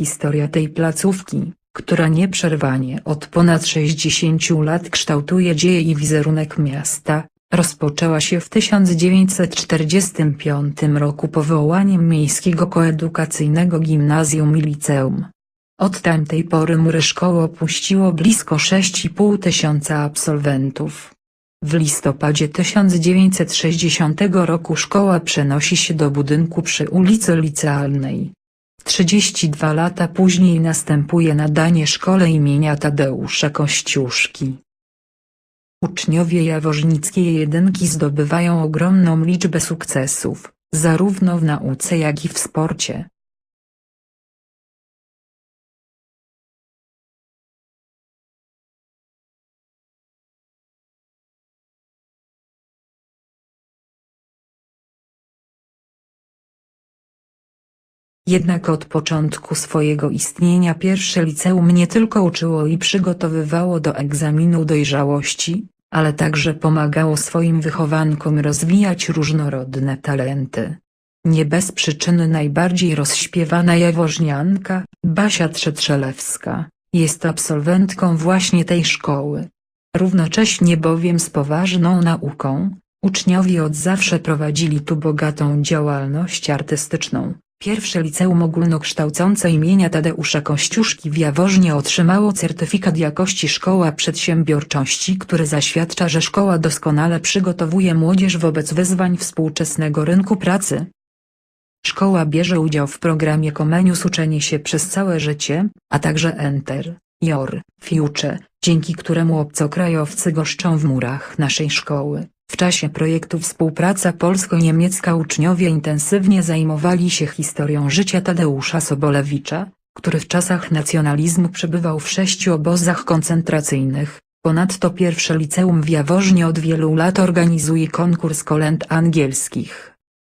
Historia tej placówki, która nieprzerwanie od ponad 60 lat kształtuje dzieje i wizerunek miasta, rozpoczęła się w 1945 roku powołaniem Miejskiego Koedukacyjnego Gimnazjum i Liceum. Od tamtej pory mury szkoły opuściło blisko 6,5 tysiąca absolwentów. W listopadzie 1960 roku szkoła przenosi się do budynku przy ulicy Licealnej. 32 lata później następuje nadanie szkole imienia Tadeusza Kościuszki. Uczniowie jaworznickiej jedynki zdobywają ogromną liczbę sukcesów, zarówno w nauce jak i w sporcie. Jednak od początku swojego istnienia pierwsze liceum nie tylko uczyło i przygotowywało do egzaminu dojrzałości, ale także pomagało swoim wychowankom rozwijać różnorodne talenty. Nie bez przyczyny najbardziej rozśpiewana jaworznianka, Basia Trzetrzelewska, jest absolwentką właśnie tej szkoły. Równocześnie bowiem z poważną nauką, uczniowie od zawsze prowadzili tu bogatą działalność artystyczną. Pierwsze liceum ogólnokształcące imienia Tadeusza Kościuszki w Jaworznie otrzymało certyfikat jakości szkoła przedsiębiorczości, który zaświadcza, że szkoła doskonale przygotowuje młodzież wobec wyzwań współczesnego rynku pracy. Szkoła bierze udział w programie Comenius Uczenie się przez całe życie, a także Enter, Your, Future, dzięki któremu obcokrajowcy goszczą w murach naszej szkoły. W czasie projektu Współpraca Polsko-Niemiecka uczniowie intensywnie zajmowali się historią życia Tadeusza Sobolewicza, który w czasach nacjonalizmu przebywał w sześciu obozach koncentracyjnych. Ponadto pierwsze liceum w Jaworznie od wielu lat organizuje konkurs kolęd angielskich.